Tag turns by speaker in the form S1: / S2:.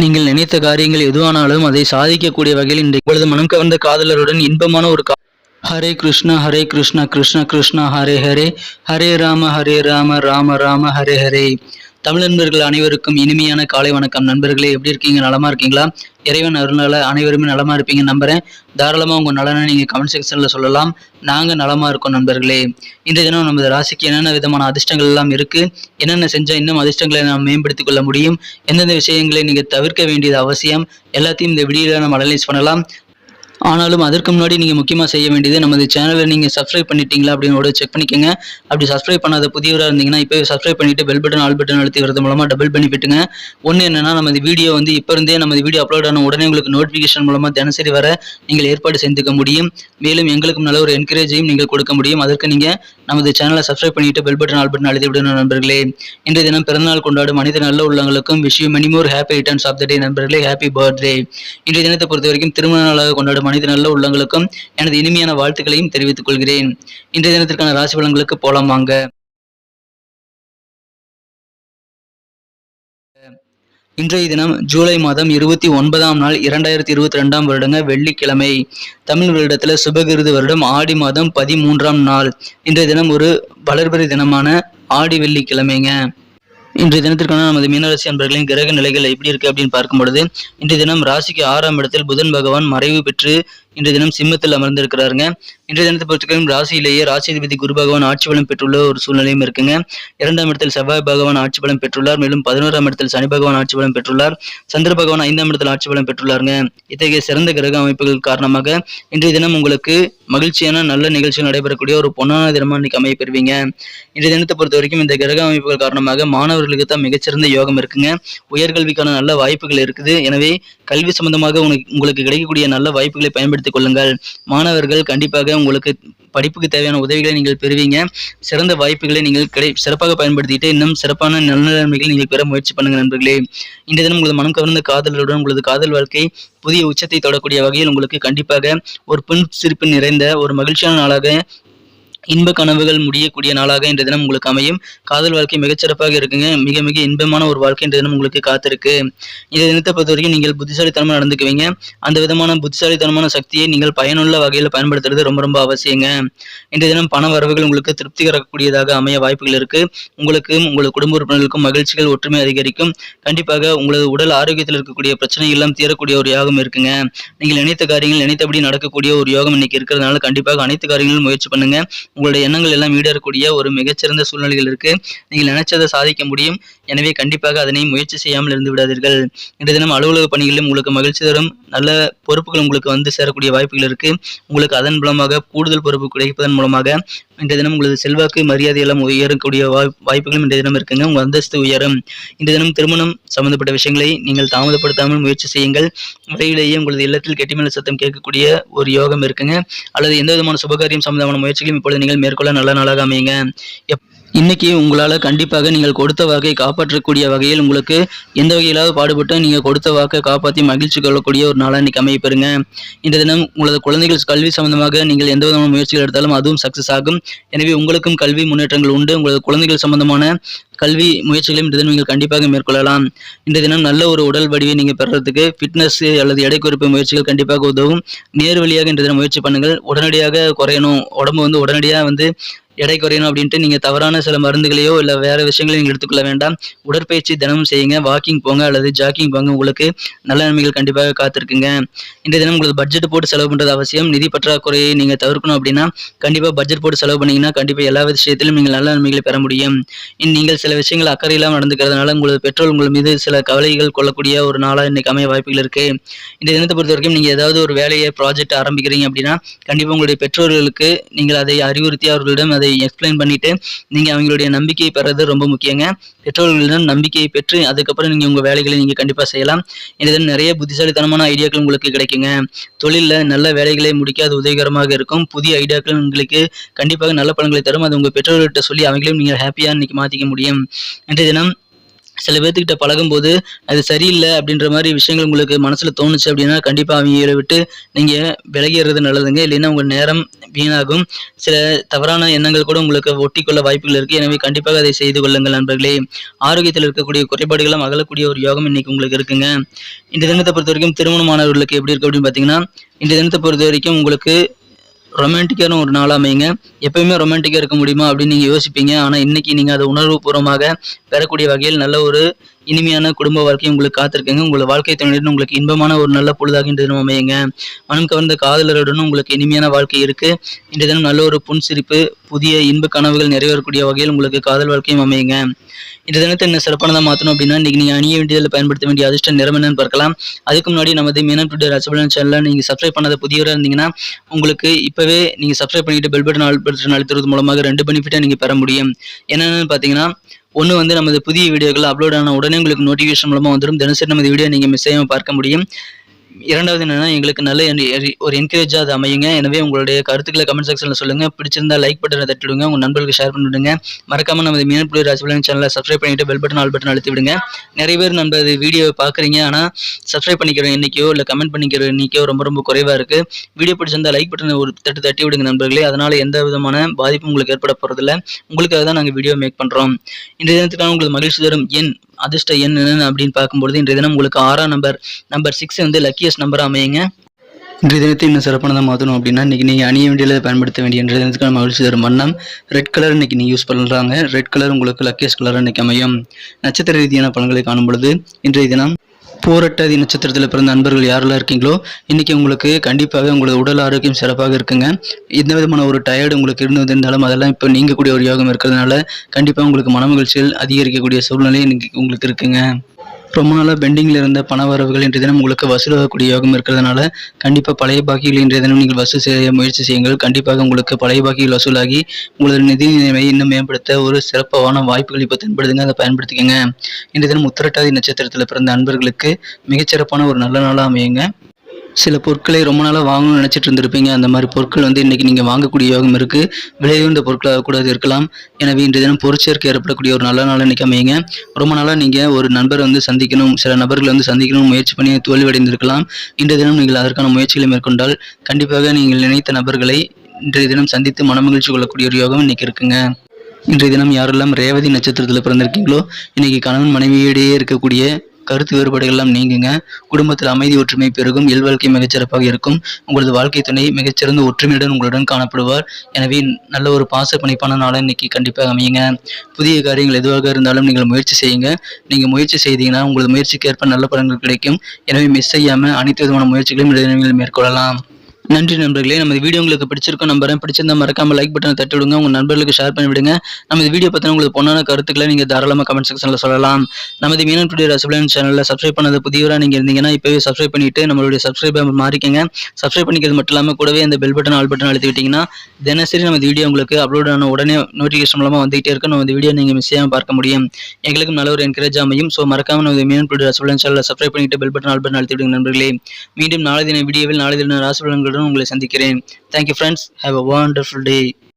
S1: நீங்கள் நினைத்த காரியங்கள் எதுவானாலும் அதை சாதிக்கக்கூடிய வகையில் இன்றைக்கு இப்பொழுது மனம் கவர்ந்த காதலருடன் இன்பமான ஒரு கா- ஹரே கிருஷ்ணா ஹரே கிருஷ்ணா கிருஷ்ண கிருஷ்ணா ஹரே ஹரே. ஹரே ராம ஹரே ராம ராம ராம ஹரே ஹரே. தமிழ் நண்பர்கள் அனைவருக்கும் இனிமையான காலை வணக்கம். நண்பர்களே எப்படி இருக்கீங்க? நலமா இருக்கீங்களா? இறைவன் அருளால அனைவருமே நலமா இருப்பீங்க நம்புறேன். தாராளமா உங்க நலனை நீங்க கமெண்ட் செக்ஷன்ல சொல்லலாம். நாங்க நலமா இருக்கோம் நண்பர்களே. இன்றைய தினம் நமது ராசிக்கு என்னென்ன விதமான அதிர்ஷ்டங்கள் எல்லாம் இருக்கு? என்னென்ன செஞ்சா இன்னும் அதிர்ஷ்டங்களை நாம் மேம்படுத்திக் கொள்ள முடியும்? எந்தெந்த விஷயங்களை நீங்க தவிர்க்க வேண்டியது அவசியம்? எல்லாத்தையும் இந்த வீடியோல நம்ம அனலைஸ் பண்ணலாம். ஆனாலும் அதற்கு முன்னாடி நீங்கள் முக்கியமாக செய்ய வேண்டியது நமது சேனலை நீங்கள் சப்ஸ்கிரைப் பண்ணிட்டீங்களா அப்படின்னு செக் பண்ணிக்கோங்க. அப்படி சப்ஸ்கிரைப் பண்ணாத புதியவராக இருந்தீங்கன்னா இப்போ சப்ஸ்கிரைப் பண்ணிட்டு பெல் பட்டன் ஆல் பட்டன் அழுத்தி வரது மூலமாக டபுள் பெனிஃபிட்டுங்க ஒன்று என்னன்னா நமது வீடியோ வந்து இப்போ இருந்தே நமது வீடியோ அப்லோட் ஆன உடனே உங்களுக்கு நோட்டிஃபிகேஷன் மூலமாக தினசரி வர நீங்கள் ஏற்பாடு செஞ்சுக்க முடியும். மேலும் எங்களுக்கும் நல்ல ஒரு என்கரேஜையும் நீங்கள் கொடுக்க முடியும். அதற்கு நீங்கள் நமது சேனலை சப்ஸ்கிரைப் பண்ணிட்டு பெல் பட்டன் ஆல் பட்டன் அழுத்தி விடணும் நண்பர்களே. இன்றைய தினம் பிறந்தநாள் கொண்டாடும் மனித நல்ல உள்ளவங்களுக்கும் விஷயம் many more many more happy returns of the day நண்பர்களே. ஹாப்பி பர்த்டே இன்றைய தினத்தை பொறுத்த வரைக்கும் திருமண நாளாக கொண்டாடும் மனித நல்ல உள்ளங்களுக்கும் எனது இனிமையான வாழ்த்துக்களையும் தெரிவித்துக் கொள்கிறேன். இன்றைய தினத்திற்கான ராசி பலன்களுக்கு போலாம் வாங்க. இன்றைய தினம் ஜூலை மாதம் இருபத்தி ஒன்பதாம் நாள் இரண்டாயிரத்தி இருபத்தி ரெண்டாம் வருடங்க வெள்ளிக்கிழமை. தமிழ் வருடத்துல சுபகிருது வருடம் ஆடி மாதம் பதிமூன்றாம் நாள். இன்றைய தினம் ஒரு வளர்பிறை தினமான ஆடி வெள்ளிக்கிழமைங்க. இன்றைய தினத்திற்கான நமது மீனராசி அன்பர்களின் கிரக நிலைகள் எப்படி இருக்கு அப்படின்னு பார்க்கும் பொழுது இன்றைய தினம் ராசிக்கு ஆறாம் இடத்தில் புதன் பகவான் மறைவு பெற்று இன்றைய தினம் சிம்மத்தில் அமர்ந்திருக்கிறாருங்க. இன்றைய தினத்தை பொறுத்தவரைக்கும் ராசியிலேயே ராசிதிபதி குரு பகவான் ஆட்சி பலம் பெற்றுள்ள ஒரு சூழ்நிலையும் இருக்குங்க. இரண்டாம் இடத்தில் செவ்வாய் பகவான் ஆட்சி பலம் பெற்றுள்ளார். மேலும் பதினோராம் இடத்தில் சனி பகவான் ஆட்சி பலம் பெற்றுள்ளார். சந்திர பகவான் ஐந்தாம் இடத்தில் ஆட்சி பலம் பெற்றுள்ளாருங்க. இத்தகைய சிறந்த கிரக அமைப்புகள் காரணமாக இன்றைய தினம் உங்களுக்கு மகிழ்ச்சியான நல்ல நிகழ்ச்சிகள் நடைபெறக்கூடிய ஒரு பொன்னான தினமா இன்னைக்கு அமையப்பெறுவீங்க இன்றைய தினத்தை பொறுத்த வரைக்கும் இந்த கிரக அமைப்புகள் காரணமாக மாணவர்களுக்கு தான் மிகச்சிறந்த யோகம் இருக்குங்க. உயர்கல்விக்கான நல்ல வாய்ப்புகள் இருக்குது. எனவே கல்வி சம்பந்தமாக உங்களுக்கு உங்களுக்கு கிடைக்கக்கூடிய நல்ல வாய்ப்புகளை பயன்படுத்தி பயன்படுத்திக் கொள்ளுங்கள். மாணவர்கள் கண்டிப்பாக உங்களுக்கு படிப்புக்கு தேவையான உதவிகளை நீங்கள் பெறுவீங்க. சிறந்த வாய்ப்புகளை நீங்கள் கிடை சிறப்பாக பயன்படுத்திட்டு இன்னும் சிறப்பான நல்ல நீங்கள் பெற முயற்சி பண்ணுங்க நண்பர்களே. இன்றைய தினம் உங்களது மனம் கவர்ந்த காதலருடன் உங்களது காதல் வாழ்க்கை புதிய உச்சத்தை தொடக்கூடிய வகையில் உங்களுக்கு கண்டிப்பாக ஒரு பெண் சிரிப்பு நிறைந்த ஒரு மகிழ்ச்சியான நாளாக இன்ப கனவுகள் முடியக்கூடிய நாளாக இன்றைய தினம் உங்களுக்கு அமையும். காதல் வாழ்க்கை மிகச்சிறப்பாக இருக்குங்க. மிக மிக இன்பமான ஒரு வாழ்க்கை இன்றைய தினம் உங்களுக்கு காத்திருக்கு. இந்த தினத்தை பொறுத்த வரைக்கும் நீங்கள் புத்திசாலித்தனமாக நடந்துக்குவீங்க. அந்த விதமான புத்திசாலித்தனமான சக்தியை நீங்கள் பயனுள்ள வகையில் பயன்படுத்துறது ரொம்ப ரொம்ப அவசியங்க. இன்றைய தினம் பண வரவுகள் உங்களுக்கு திருப்திகரக்கூடியதாக அமைய வாய்ப்புகள் இருக்கு. உங்களுக்கும் உங்களது குடும்ப உறுப்பினர்களுக்கும் மகிழ்ச்சிகள் ஒற்றுமை அதிகரிக்கும். கண்டிப்பாக உங்களது உடல் ஆரோக்கியத்தில் இருக்கக்கூடிய பிரச்சனை எல்லாம் தீரக்கூடிய ஒரு யோகம் இருக்குங்க. நீங்கள் நினைத்த காரியங்கள் நினைத்தபடி நடக்கக்கூடிய ஒரு யோகம் இன்னைக்கு இருக்கிறதுனால கண்டிப்பாக அனைத்து காரியங்களும் முயற்சி பண்ணுங்க. உங்களுடைய எண்ணங்கள் எல்லாம் ஈடேறக்கூடிய ஒரு மிகச்சிறந்த சூழ்நிலைகள் இருக்கு. நீங்கள் நினைச்சதை சாதிக்க முடியும். எனவே கண்டிப்பாக அதனை முயற்சி செய்யாமல் இருந்து விடாதீர்கள். இன்றைய தினம் அலுவலக பணிகளிலும் உங்களுக்கு மகிழ்ச்சி தரும். நல்ல பொறுப்புகள் உங்களுக்கு வந்து சேரக்கூடிய வாய்ப்புகள் இருக்கு. உங்களுக்கு அதன் மூலமாக கூடுதல் பொறுப்பு கிடைப்பதன் மூலமாக இன்றைய தினம் உங்களது செல்வாக்கு மரியாதை எல்லாம் உயரக்கூடிய வாய்- வாய்ப்புகளும் இன்றைய தினம் இருக்குங்க. உங்கள் அந்தஸ்து உயரும். இன்றைய தினம் திருமணம் சம்பந்தப்பட்ட விஷயங்களை நீங்கள் தாமதப்படுத்தாமல் முயற்சி செய்யுங்கள். விரைவிலேயே உங்களது இல்லத்தில் கெட்டிமேல சத்தம் கேட்கக்கூடிய ஒரு யோகம் இருக்குங்க. அல்லது எந்த விதமான சுபகாரியம் சம்பந்தமான முயற்சிகளையும் இப்பொழுது நீங்கள் மேற்கொள்ள நல்ல நாளாக அமையுங்க. எப்- இன்னைக்கு உங்களால் கண்டிப்பாக நீங்கள் கொடுத்த வாக்கை காப்பாற்றக்கூடிய வகையில் உங்களுக்கு எந்த வகையிலாவது பாடுபட்டு நீங்கள் கொடுத்த வாக்கை காப்பாற்றி மகிழ்ச்சி கொள்ளக்கூடிய ஒரு நாளாக இன்னைக்கு அமைய பெறுங்க. இந்த தினம் உங்களது குழந்தைகள் கல்வி சம்பந்தமாக நீங்கள் எந்த விதமான முயற்சிகள் எடுத்தாலும் அதுவும் சக்ஸஸ் ஆகும். எனவே உங்களுக்கும் கல்வி முன்னேற்றங்கள் உண்டு. உங்களது குழந்தைகள் சம்பந்தமான கல்வி முயற்சிகளையும் இன்று தினம் நீங்கள் கண்டிப்பாக மேற்கொள்ளலாம். இந்த தினம் நல்ல ஒரு உடல் வடிவை நீங்கள் பெறுறதுக்கு ஃபிட்னஸ் அல்லது எடை குறைப்பு முயற்சிகள் கண்டிப்பாக உதவும். நேர் வழியாக இன்றைய தினம் முயற்சி பண்ணுங்கள். உடனடியாக குறையணும். உடம்பு வந்து உடனடியாக வந்து எடை குறையணும் அப்படின்ட்டு நீங்கள் தவறான சில மருந்துகளையோ இல்லை வேறு விஷயங்களையும் நீங்கள் எடுத்துக்கொள்ள வேண்டாம். உடற்பயிற்சி தினமும் செய்யுங்க. வாக்கிங் போங்க அல்லது ஜாக்கிங் போங்க. உங்களுக்கு நல்ல நன்மைகள் கண்டிப்பாக காத்திருக்குங்க. இந்த தினம் உங்களுக்கு பட்ஜெட் போட்டு செலவு பண்ணுறது அவசியம். நிதி பற்றாக்குறையை நீங்கள் தவிர்க்கணும் அப்படின்னா கண்டிப்பாக பட்ஜெட் போட்டு செலவு பண்ணீங்கன்னா கண்டிப்பாக எல்லா விஷயத்திலும் நீங்கள் நல்ல நன்மைகளை பெற முடியும். இன் நீங்கள் சில விஷயங்கள் அக்கறை இல்லாமல் நடந்துக்கிறதுனால உங்களது பெற்றோர் உங்கள் மீது சில கவலைகள் கொள்ளக்கூடிய ஒரு நாளாக இன்னைக்கு அமைய வாய்ப்புகள் இருக்கு. இந்த தினத்தை பொறுத்த வரைக்கும் நீங்கள் ஏதாவது ஒரு வேலையை ப்ராஜெக்ட் ஆரம்பிக்கிறீங்க அப்படின்னா கண்டிப்பாக உங்களுடைய பெற்றோர்களுக்கு நீங்கள் அதை அறிவுறுத்தி அவர்களிடம் அதை எக்ஸ்பிளைன் பண்ணிவிட்டு நீங்கள் அவங்களுடைய நம்பிக்கையை பெறது ரொம்ப முக்கியங்க. பெற்றோர்களிடம் நம்பிக்கையை பெற்று அதுக்கப்புறம் நீங்கள் உங்கள் வேலைகளை நீங்கள் கண்டிப்பாக செய்யலாம். இந்த தினம் நிறைய புத்திசாலித்தனமான ஐடியாக்கள் உங்களுக்கு கிடைக்குங்க. தொழிலில் நல்ல வேலைகளை முடிக்க அது உதவிகரமாக இருக்கும். புதிய ஐடியாக்கள் உங்களுக்கு கண்டிப்பாக நல்ல பலன்களை தரும். அது உங்கள் பெற்றோர்கிட்ட சொல்லி அவங்களையும் நீங்கள் ஹாப்பியாக இன்னைக்கு மாற்றிக்க முடியும். இன்றைய தினம் சில பேர்த்துக்கிட்ட பழகும்போது அது சரியில்லை அப்படின்ற மாதிரி விஷயங்கள் உங்களுக்கு மனசில் தோணுச்சு அப்படின்னா கண்டிப்பாக அவங்கள விட்டு நீங்கள் விலகிடுறது நல்லதுங்க. இல்லைன்னா உங்கள் நேரம் வீணாகும். சில தவறான எண்ணங்கள் கூட உங்களுக்கு ஒட்டிக்கொள்ள வாய்ப்புகள் இருக்குது எனவே கண்டிப்பாக அதை செய்து கொள்ளுங்கள் நண்பர்களே. ஆரோக்கியத்தில் இருக்கக்கூடிய குறைபாடுகளும் அகலக்கூடிய ஒரு யோகம் இன்னைக்கு உங்களுக்கு இருக்குங்க. இந்த தினத்தை பொறுத்த வரைக்கும் திருமணமானவர்களுக்கு எப்படி இருக்கு அப்படின்னு பார்த்தீங்கன்னா இந்த தினத்தை பொறுத்த வரைக்கும் உங்களுக்கு ரொமான்டிக்கான ஒரு நாள் அமையுங்க. எப்பயுமே ரொமான்டிக்காக இருக்க முடியுமா அப்படின்னு நீங்கள் யோசிப்பீங்க. ஆனால் இன்னைக்கு நீங்கள் அதை உணர்வுபூர்வமாக பெறக்கூடிய வகையில் நல்ல ஒரு இனிமையான குடும்ப வாழ்க்கை உங்களுக்கு காத்திருக்குங்க. உங்கள் வாழ்க்கை துணையுடன் உங்களுக்கு இன்பமான ஒரு நல்ல பொழுதாக இன்று தினம் அமையுங்க. மனம் கவர்ந்த காதலருடனும் உங்களுக்கு இனிமையான வாழ்க்கை இருக்கு. இன்று தினம் நல்ல ஒரு புன்சிரிப்பு புதிய இன்ப கனவுகள் நிறைவேறக்கூடிய வகையில் உங்களுக்கு காதல் வாழ்க்கையும் அமையுங்க. இந்த தினத்தை என்ன சிறப்பானதாக மாற்றணும் அப்படின்னா இன்றைக்கி நீங்கள் அணிய வேண்டியதில் பயன்படுத்த வேண்டிய அதிர்ஷ்ட நிறம் என்னன்னு பார்க்கலாம். அதுக்கு முன்னாடி நமது மீனம் டுடே ரசபலன் சேனலில் நீங்கள் சப்ஸ்கிரைப் பண்ணாத புதியவராக இருந்தீங்கன்னா உங்களுக்கு இப்போவே நீங்கள் சப்ஸ்கிரைப் பண்ணிட்டு பெல் பட்டன் ஆல் பட்டன் அழுத்துறது மூலமாக ரெண்டு பெனிஃபிட்டை நீங்கள் பெற முடியும். என்னென்னு பார்த்தீங்கன்னா ஒன்று வந்து நமது புதிய வீடியோக்கள் அப்லோட் ஆன உடனே உங்களுக்கு நோட்டிஃபிகேஷன் மூலமாக வந்துடும் தினசரி நமது வீடியோ நீங்கள் மிஸ் செய்யாமல் பார்க்க முடியும். இரண்டாவது என்னென்னா எங்களுக்கு நல்ல ஒரு என்கரேஜாக அது அமையுங்க. எனவே உங்களுடைய கருத்துக்களை கமெண்ட் செக்ஷனில் சொல்லுங்கள் பிடிச்சிருந்தா லைக் பட்டனை தட்டிவிடுங்க. உங்கள் நண்பர்களுக்கு ஷேர் பண்ணி விடுங்க மறக்காம நமது மீனப்புள்ளி ராஜபலன் சேனலை சப்ஸ்கிரைப் பண்ணிவிட்டு பெல் பட்டன் ஆல் பட்டன் அழுத்தி விடுங்க. நிறைய பேர் நம்ம இது வீடியோவை பார்க்குறீங்க. ஆனால் சப்ஸ்கிரைப் பண்ணிக்கிற என்றைக்கோ இல்லை கமெண்ட் பண்ணிக்கிற எண்ணிக்கையோ ரொம்ப ரொம்ப குறைவாக இருக்குது வீடியோ பிடிச்சிருந்தா லைக் பட்டனை ஒரு தட்டு தட்டி விடுங்க நண்பர்களே. அதனால் எந்த விதமான பாதிப்பும் உங்களுக்கு ஏற்பட போகிறதில்ல உங்களுக்காக தான் நாங்கள் வீடியோ மேக் பண்ணுறோம் இன்றைய தினத்துக்கான உங்களுக்கு மகிழ்ச்சி தரும் என் அதிர்ஷ்ட எண் என்னென்னு அப்படின்னு பார்க்கும்பொழுது இன்றைய தினம் உங்களுக்கு ஆறாம் நம்பர் நம்பர் சிக்ஸ் வந்து லக்கியஸ்ட் நம்பர் அமையுங்க. இன்றைய தினத்தை இன்னும் சிறப்பானதாக மாற்றணும் அப்படின்னா இன்றைக்கி நீங்கள் அணிய வேண்டியதை பயன்படுத்த வேண்டிய இன்றைய தினத்துக்கான மகிழ்ச்சி தரும் வண்ணம் ரெட் கலர் இன்றைக்கி நீங்கள் யூஸ் பண்ணுறாங்க ரெட் கலர் உங்களுக்கு லக்கியஸ்ட் கலர் இன்றைக்கி அமையும். நட்சத்திர ரீதியான பலன்களை காணும் பொழுது இன்றைய தினம் போரட்டாதி நட்சத்திரத்தில் பிறந்த நண்பர்கள் யாரெல்லாம் இருக்கீங்களோ இன்றைக்கி உங்களுக்கு கண்டிப்பாக உங்களோட உடல் ஆரோக்கியம் சிறப்பாக இருக்குங்க. எந்த விதமான ஒரு டயர்டு உங்களுக்கு இருந்து வந்திருந்தாலும் அதெல்லாம் இப்போ நீங்கக்கூடிய ஒரு யோகம் இருக்கிறதுனால கண்டிப்பாக உங்களுக்கு மன மகிழ்ச்சிகள் அதிகரிக்கக்கூடிய சூழ்நிலை இன்னைக்கு உங்களுக்கு இருக்குங்க. ரொம்ப நாளாக பெண்டிங்கில் இருந்த பண வரவுகள் இன்றைய தினம் உங்களுக்கு வசூலாகக்கூடிய யோகம் இருக்கிறதுனால கண்டிப்பாக பழைய பாக்கிகள் இன்றைய தினம் நீங்கள் வசூல் செய்ய முயற்சி செய்யுங்கள். கண்டிப்பாக உங்களுக்கு பழைய பாக்கிகள் வசூலாகி உங்களது நிதி நிலைமையை இன்னும் மேம்படுத்த ஒரு சிறப்பான வாய்ப்புகள் இப்போ தென்படுதுங்க. அதை பயன்படுத்திக்கங்க. இன்றைய தினம் உத்திரட்டாதி நட்சத்திரத்தில் பிறந்த அன்பர்களுக்கு மிகச்சிறப்பான ஒரு நல்ல நாளாக அமையுங்க. சில பொருட்களை ரொம்ப நாளாக வாங்கணும்னு நினச்சிட்டு இருந்திருப்பீங்க. அந்த மாதிரி பொருட்கள் வந்து இன்றைக்கி நீங்கள் வாங்கக்கூடிய யோகம் இருக்குது விலை பொருட்களாக கூட அது இருக்கலாம். எனவே இன்றைய தினம் பொருட்சேர்க்கை ஏற்படக்கூடிய ஒரு நல்ல நாளாக இன்றைக்கி அமையுங்க. ரொம்ப நாளாக நீங்கள் ஒரு நண்பரை வந்து சந்திக்கணும் சில நபர்களை வந்து சந்திக்கணும் முயற்சி பண்ணி தோல்வியடைந்திருக்கலாம். இன்றைய தினம் நீங்கள் அதற்கான முயற்சிகளை மேற்கொண்டால் கண்டிப்பாக நீங்கள் நினைத்த நபர்களை இன்றைய தினம் சந்தித்து மனமகிழ்ச்சி கொள்ளக்கூடிய ஒரு யோகம் இன்னைக்கு இருக்குங்க. இன்றைய தினம் யாரெல்லாம் ரேவதி நட்சத்திரத்தில் பிறந்திருக்கீங்களோ இன்றைக்கி கணவன் மனைவியிடையே இருக்கக்கூடிய கருத்து வேறுபாடுகள் எல்லாம் நீங்குங்க. குடும்பத்தில் அமைதி ஒற்றுமை பெருகும். இயல்வாழ்க்கை மிகச்சிறப்பாக இருக்கும். உங்களது வாழ்க்கை துணை மிகச்சிறந்த ஒற்றுமையுடன் உங்களுடன் காணப்படுவார். எனவே நல்ல ஒரு பாச பணிப்பான நாளாக இன்னைக்கு கண்டிப்பாக அமையுங்க. புதிய காரியங்கள் எதுவாக இருந்தாலும் நீங்கள் முயற்சி செய்யுங்க. நீங்கள் முயற்சி செய்தீங்கன்னா உங்களது முயற்சிக்கு ஏற்ப நல்ல பலன்கள் கிடைக்கும். எனவே மிஸ் செய்யாமல் அனைத்து விதமான முயற்சிகளையும் இடைநிலையில் மேற்கொள்ளலாம். நன்றி நண்பர்களே. நமது வீடியோ உங்களுக்கு பிடிச்சிருக்கோம் நம்புறேன். பிடிச்சிருந்தா மறக்காம லைக் பட்டனை தட்டி விடுங்க. உங்க நண்பர்களுக்கு ஷேர் பண்ணி விடுங்க. நமது வீடியோ பத்தின உங்களுக்கு பொண்ணான கருத்துக்களை நீங்க தாராளமாக கமெண்ட் செக்ஷன்ல சொல்லலாம். நமது மீனன் டுடே ரசபலன் சேனல்ல சப்ஸ்கிரைப் பண்ணது புதியவராக நீங்க இருந்தீங்கன்னா இப்பவே சப்ஸ்கிரைப் பண்ணிட்டு நம்மளுடைய சப்ஸ்கிரைபர் மாறிக்கங்க. சப்ஸ்கிரைப் பண்ணிக்கிறது மட்டும் இல்லாமல் கூடவே அந்த பெல் பட்டன் ஆல் பட்டன் அழுத்திக்கிட்டீங்கன்னா தினசரி நமது வீடியோ உங்களுக்கு அப்லோட் ஆன உடனே நோட்டிஃபிகேஷன் மூலமா வந்துகிட்டே இருக்கும். நம்ம வீடியோ நீங்க மிஸ் செய்யாம பார்க்க முடியும். எங்களுக்கும் நல்ல ஒரு என்கரேஜ் அமையும். ஸோ மறக்காம நமது மீனன் டுடே ரசபலன் சேனலை சப்ஸ்கிரைப் பண்ணிட்டு பெல் பட்டன் ஆல் பட்டன் அழுத்தி விடுங்க நண்பர்களே. மீண்டும் நாளை தின வீடியோவில் நாளை தின ராசிபலன்களுடன் உங்களை சந்திக்கிறேன். Thank you friends have a wonderful day